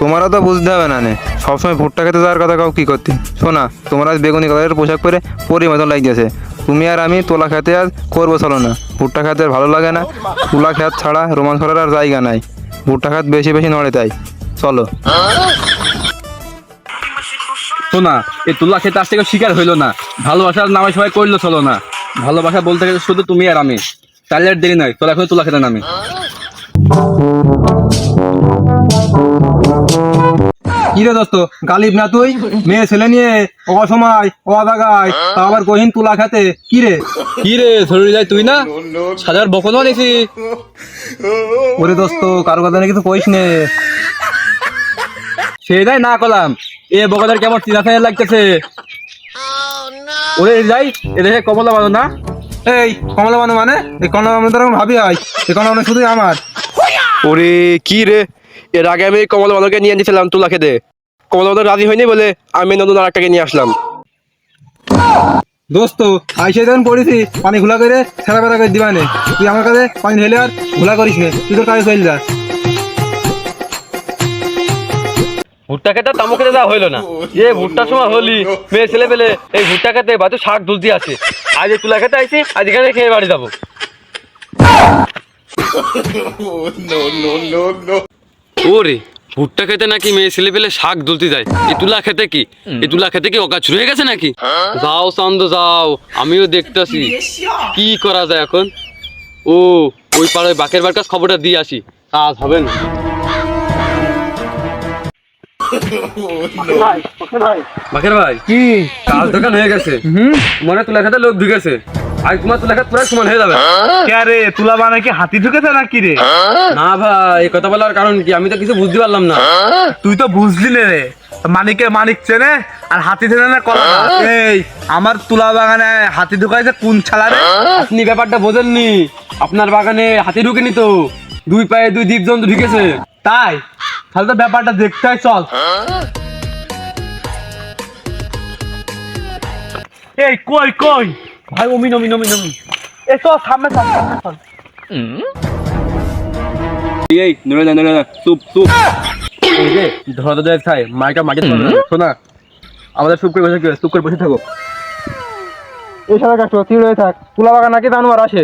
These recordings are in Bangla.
তোমারও তো বুঝতে হবে না সবসময় ভুট্টা খেতে যাওয়ার কথা কাউ কি করতে? শোনা, তোমরা আজ বেগুনি কালারের পোশাক পরে পরি মতন লাগিয়েছে। তুমি আর আমি তোলা খেতে আজ করব চলো না। ভুট্টা খেতে আর ভালো লাগে না। তুলা খেত ছাড়া রোমাঞ্চ করার আর জায়গা নাই। ভুট্টা খাত বেশি বেশি নড়ে তাই। চলো। শোনা এই তুলা খেতে আজ থেকে শিকার হইল না। ভালোবাসার নামে সবাই করল চলো না। ভালোবাসা বলতে গেলে শুধু তুমি আর আমি। তাহলে আর দেরি নয় তোলা এখন তুলা খেতে নামি। কি রে দোস্ত গালিব না তুই? মেয়ে ছেলে নিয়ে অসময় অদাগায় তা আবার কহিন তুলা খেতে। কি রে? কি রে শরীর যায় তুই না? সাজার বকন নিছি ওরে দোস্ত কারও কথা নাকি তো কইস নে। সেটাই না করলাম এ বকদার কেমন চিনা চিনা লাগতেছে? ওরে যাই এ দেখে কমলা বানো না। এই কমলা বানু মানে? এই কমলা বানু তোর ভাবি হয়। এই কমলা বানু শুধুই আমার। ওরে কি রে? এর আগে আমি কমল বালকে নিয়ে দিয়েছিলাম তুলা খেতে। কমল বালক রাজি হয়নি বলে আমি নতুন আর একটাকে নিয়ে আসলাম। দোস্ত আইসে যখন পড়েছি পানি ঘোলা করে ছেড়া বেড়া করে দিবানে তুই আমার কাছে পানি ঢেলে আর ঘোলা করিস নে। তুই তোর কাজে চল যা। ভুট্টা খেতে তামো খেতে দেওয়া হইল না। এ ভুট্টার সময় হলি মেয়ে ছেলে পেলে এই ভুট্টা খেতে বাতু শাক দুলতি আছে। আজ এই তুলা খেতে আইছি আজ এখানে খেয়ে বাড়ি যাব। ওরে ভুট্টা খেতে নাকি মেয়ে ছেলে পেলে শাক দুলতে যায়? এই তুলা খেতে কি? এই তুলা খেতে কি অকাজ হয়ে গেছে নাকি? যাও চান্দ যাও আমিও দেখতেছি। কি করা যায় এখন? ও ওই পাড়ায় বাকের বার কাছ খবরটা দিয়ে আসি। কাজ হবে না। বাকের ভাই কি? কাজ দোকান হয়ে গেছে। মনে তুলা খেতে লোক ঢুকেছে। আজ তোমার তুলা পুরো সমান হয়ে যাবে। কে রে তুলা বানা কি হাতি ঢুকেছে না রে? না ভাই এই কথা বলার কারণ কি? আমি তো কিছু বুঝতে পারলাম না। তুই তো বুঝলি না রে। মানিকে মানিক চেনে আর হাতি চেনে না কলা এই আমার তুলা বাগানে হাতি ঢুকাইছে কোন ছালা রে? আপনি ব্যাপারটা বোঝেননি। আপনার বাগানে হাতি ঢুকেনি তো। দুই পায়ে দুই জীবজন্তু ঢুকেছে। তাই? তাহলে তো ব্যাপারটা দেখতে হয় চল। এই কই কই? ভাই অমি নমি নমি নমি এ চল সামনে চল সামনে চল এই নড়ে না নড়ে না চুপ চুপ। এই যে ধরা ধরা খাই মাইটা মাকে শোনা আমাদের চুপ করে বসে কি চুপ করে বসে থাকো। এই সারা কাটো তুই রয়ে থাক। তুলা বাগান নাকি জানোয়ার আসে?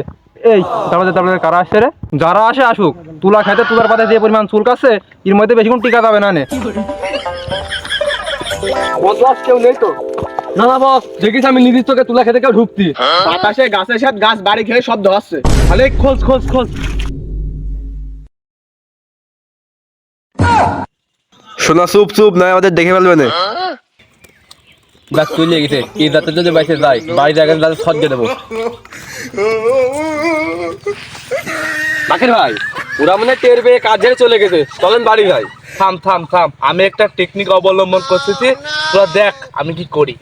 এই তারপরে তারপরে কারা আসছে রে? যারা আসে আসুক। তুলা খাইতে তুলার পাতে যে পরিমাণ চুল কাছে এর মধ্যে বেশিক্ষণ টিকা যাবে না নে। বদমাস কেউ নেই তো। না না বস দেখিস আমি নিজের চোখে তুলা খেতে কেউ ঢুকতি। বাতাসে গাছের সাথে গাছ বাড়ি খেয়ে শব্দ হচ্ছে। তাহলে খোঁজ খোঁজ খোঁজ। শোনা চুপ চুপ নয় আমাদের দেখে ফেলবে না। গাছ। এই রাতে যদি বাইসে যাই দিয়ে দেবো। বাকের ভাই ওরা মনে হয় টের পেয়ে কাজে চলে গেছে। চলেন বাড়ি ভাই। থাম থাম থাম আমি একটা টেকনিক অবলম্বন করতেছি। তোরা দেখ আমি কি করি।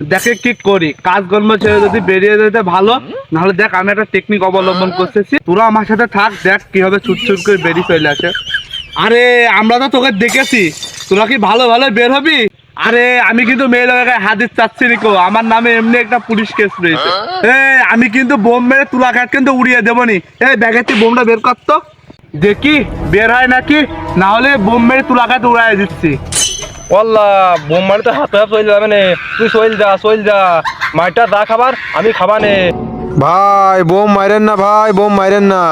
দেখে কি করি কাজ কর্ম ছেড়ে যদি বেরিয়ে যেতে ভালো নাহলে দেখ আমি একটা টেকনিক অবলম্বন করতেছি। তোরা আমার সাথে থাক দেখ কীভাবে ছুট ছুট করে বেরিয়ে চলে আসে। আরে আমরা তো তোকে দেখেছি। তোরা কি ভালো ভালো বের হবি? আরে আমি কিন্তু মেয়ে লোকের হাদিস চাচ্ছি নিকো আমার নামে এমনি একটা পুলিশ কেস রয়েছে। এ আমি কিন্তু বোম মেরে তুলা কাঠ কিন্তু উড়িয়ে দেবো নি। এই ব্যাগের তুই বোমটা বের করতো দেখি বের হয় নাকি? না হলে বোম মেরে তুলা কাঠ উড়াই দিচ্ছি। ওয়াল্লা বোম মানে তো হাতে হাতে চলে যাবে নে। তুই চল যা চল যা। মাইটা দা খাবার আমি খাবা নে। ভাই বোম মারেন না ভাই বোম মারেন না।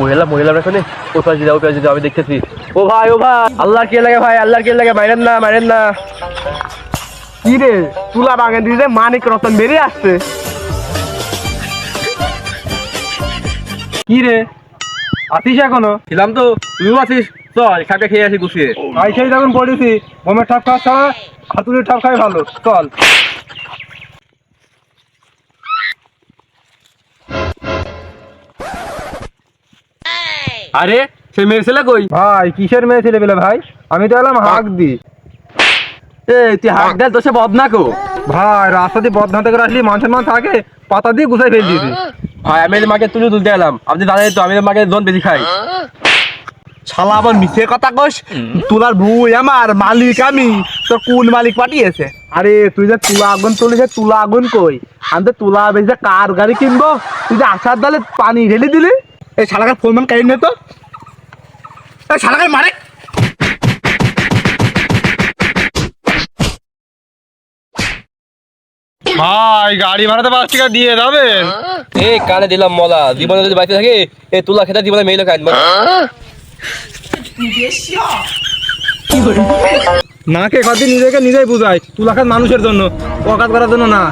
মহিলা মহিলারা শুনে কোথায় যাও কোথায় যাও আমি দেখতেছি। ও ভাই ও ভাই আল্লাহ কে লাগে ভাই আল্লাহ কে লাগে মারেন না মারেন না। কি রে তুলা বাগান দিয়ে মানিক রতন বেরিয়ে আসছে। কি রে আছিস এখনও? ছিলাম তো তুইও আছিস? চল খাকে খেয়ে আসি গুছিয়ে। আইসাই যখন পড়েছি বোমের ঠাপ খাওয়া ছাড়া হাতুড়ির ঠাপ খাই ভালো চল। আরে সে মেয়ে ছেলে কই? ভাই কিসের মেয়ে ছেলে পেলে ভাই? আমি তো এলাম হাক দি। এ তুই হাক দেয় তো সে বদনা কো? ভাই রাস্তা দিয়ে বদনাতে করে আসলি মান সম্মান থাকে পাতা দিয়ে গুছাই ফেল দিয়েছি ভাই আমি মাকে তুলে তুলতে এলাম। আপনি জানেন তো আমি মাকে জন বেশি খাই। শালা আবার মিথ্যে কথা কস তোলার ভুল আমার মালিক আমি। তো কোন মালিক পাঠিয়েছে? আরে তুই যে তুলা আগুন তুলেছে তুলা আগুন কই? আমি তো তুলা বেশি কার গাড়ি কিনবো? তুই যে আসার দালে পানি ঢেলে দিলি? এই শালাকার ফোন ম্যান কেড়ে তো। এই শালাকার মারে। ভাই গাড়ি ভাড়াতে পাঁচ টাকা দিয়ে যাবে। এই কানে দিলাম মলা। জীবনে যদি বাইতে থাকে এই তুলা খেতে জীবনে মেয়ে লোক আনব নাকে কদিন নিজেকে নিজেই বুঝাই তুলাখাত মানুষের জন্য অকাত করার জন্য না।